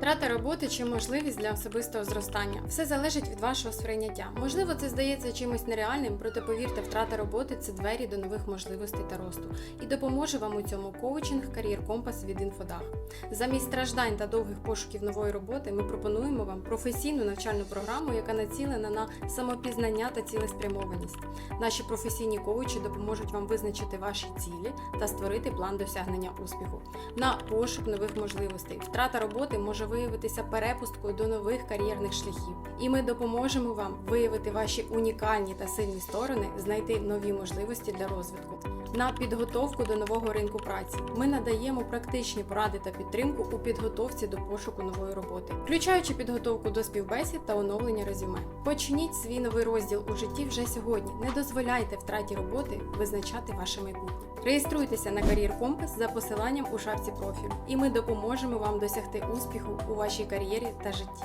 Втрата роботи чи можливість для особистого зростання все залежить від вашого сприйняття. Можливо, це здається чимось нереальним, проте повірте, втрата роботи це двері до нових можливостей та росту. І допоможе вам у цьому коучинг кар'єр компас від інфодах. Замість страждань та довгих пошуків нової роботи ми пропонуємо вам професійну навчальну програму, яка націлена на самопізнання та цілеспрямованість. Наші професійні коучі допоможуть вам визначити ваші цілі та створити план досягнення успіху. На пошук нових можливостей. Втрата роботи може виявитися перепусткою до нових кар'єрних шляхів, і ми допоможемо вам виявити ваші унікальні та сильні сторони, знайти нові можливості для розвитку. На підготовку до нового ринку праці ми надаємо практичні поради та підтримку у підготовці до пошуку нової роботи, включаючи підготовку до співбесід та оновлення резюме. Почніть свій новий розділ у житті вже сьогодні. Не дозволяйте втраті роботи визначати ваше майбутнє. Реєструйтеся на кар'єр компас за посиланням у шапці профілю, і ми допоможемо вам досягти успіху у вашій кар'єрі та житті.